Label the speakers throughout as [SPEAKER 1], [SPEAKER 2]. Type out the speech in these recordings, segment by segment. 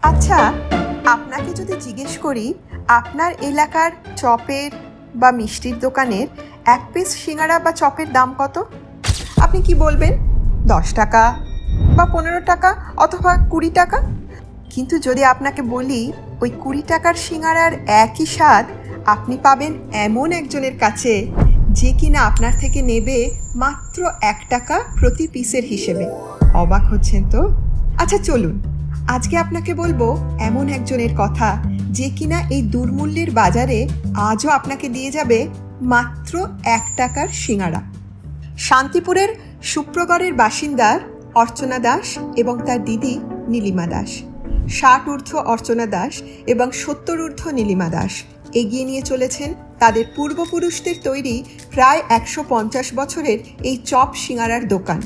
[SPEAKER 1] আচ্ছা আপনাকে যদি জিজ্ঞেস করি, আপনার এলাকার চপের বা মিষ্টির দোকানের এক পিস সিঙ্গারা বা চপের দাম কত? আপনি কি বলবেন? দশ টাকা বা পনেরো টাকা অথবা কুড়ি টাকা? কিন্তু যদি আপনাকে বলি, ওই কুড়ি টাকার সিঙ্গারার একই স্বাদ আপনি পাবেন এমন একজনের কাছে, যে কিনা আপনার থেকে নেবে মাত্র এক টাকা প্রতি পিসের হিসেবে। অবাক হচ্ছেন তো? আচ্ছা চলুন। আজকে আপনাকে বলব, এমন একজনের কথা যে কিনা এই দুর্মূল্যের বাজারে আজও আপনাকে দিয়ে যাবে মাত্র এক টাকার সিঙ্গারা। শান্তিপুরের সুপ্রগড়ের বাসিন্দা অর্চনা দাস এবং তার দিদি নীলিমা দাস। ষাট ঊর্ধ্ব অর্চনা দাস এবং সত্তর ঊর্ধ্ব নীলিমা দাস এগিয়ে নিয়ে চলেছেন তাদের পূর্বপুরুষদের তৈরি প্রায় একশো পঞ্চাশ বছরের এই চপ সিঙ্গারার দোকান।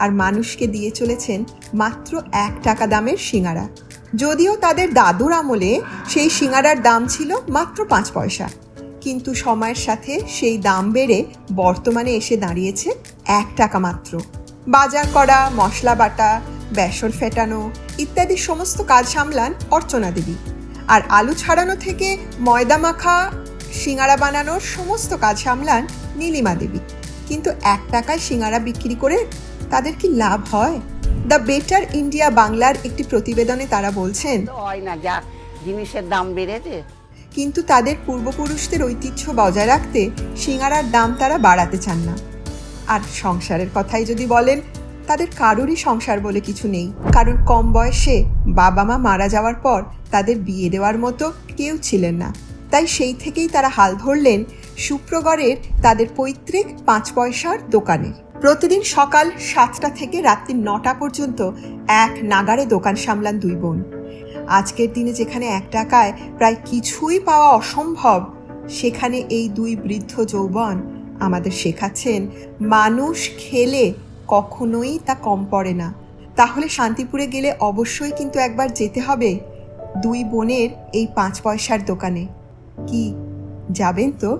[SPEAKER 1] আর মানুষকে দিয়ে চলেছেন মাত্র এক টাকা দামের সিঙ্গারা। যদিও তাদের দাদুর আমলে সেই সিঙ্গারার দাম ছিল মাত্র পাঁচ পয়সা। কিন্তু সময়ের সাথে সেই দাম বেড়ে বর্তমানে এসে দাঁড়িয়েছে এক টাকা মাত্র। বাজার করা, মশলা বাটা বেসন ফেটানো ইত্যাদি সমস্ত কাজ সামলান অর্চনা দেবী আর আলু ছাড়ানো থেকে ময়দা মাখা, সিঙ্গারা বানানোর সমস্ত কাজ সামলান নীলিমা দেবী কিন্তু এক টাকায় সিঙ্গারা বিক্রি করে তাদের কি লাভ হয়? দ্য বেটার ইন্ডিয়া বাংলার একটি প্রতিবেদনে তারা বলছেন
[SPEAKER 2] হয় না যা জিনিসের দাম বেড়েছে।
[SPEAKER 1] কিন্তু তাদের পূর্বপুরুষদের ঐতিহ্য বজায় রাখতে সিঙ্গারার দাম তারা বাড়াতে চান না। আর সংসারের কথাই যদি বলেন তাদের কারোরই সংসার বলে কিছু নেই। কারণ কম বয়সে বাবা মা মারা যাওয়ার পর তাদের বিয়ে দেওয়ার মতো কেউ ছিলেন না। তাই সেই থেকেই তারা হাল ধরলেন সুপ্রগড়ের তাদের পৈতৃক পাঁচ পয়সার দোকানে। প্রতিদিন সকাল সাতটা থেকে রাত্রি নটা পর্যন্ত এক নাগারে দোকান সামলান দুই বোন। আজকের দিনে যেখানে এক টাকায় প্রায় কিছুই পাওয়া অসম্ভব, সেখানে এই দুই বৃদ্ধ যৌবন আমাদের শেখাচ্ছেন, মানুষ খেলে কখনোই তা কম পড়ে না। তাহলে শান্তিপুরে গেলে অবশ্যই কিন্তু একবার যেতে হবে দুই বোনের এই পাঁচ পয়সার দোকানে। কি, যাবেন তো?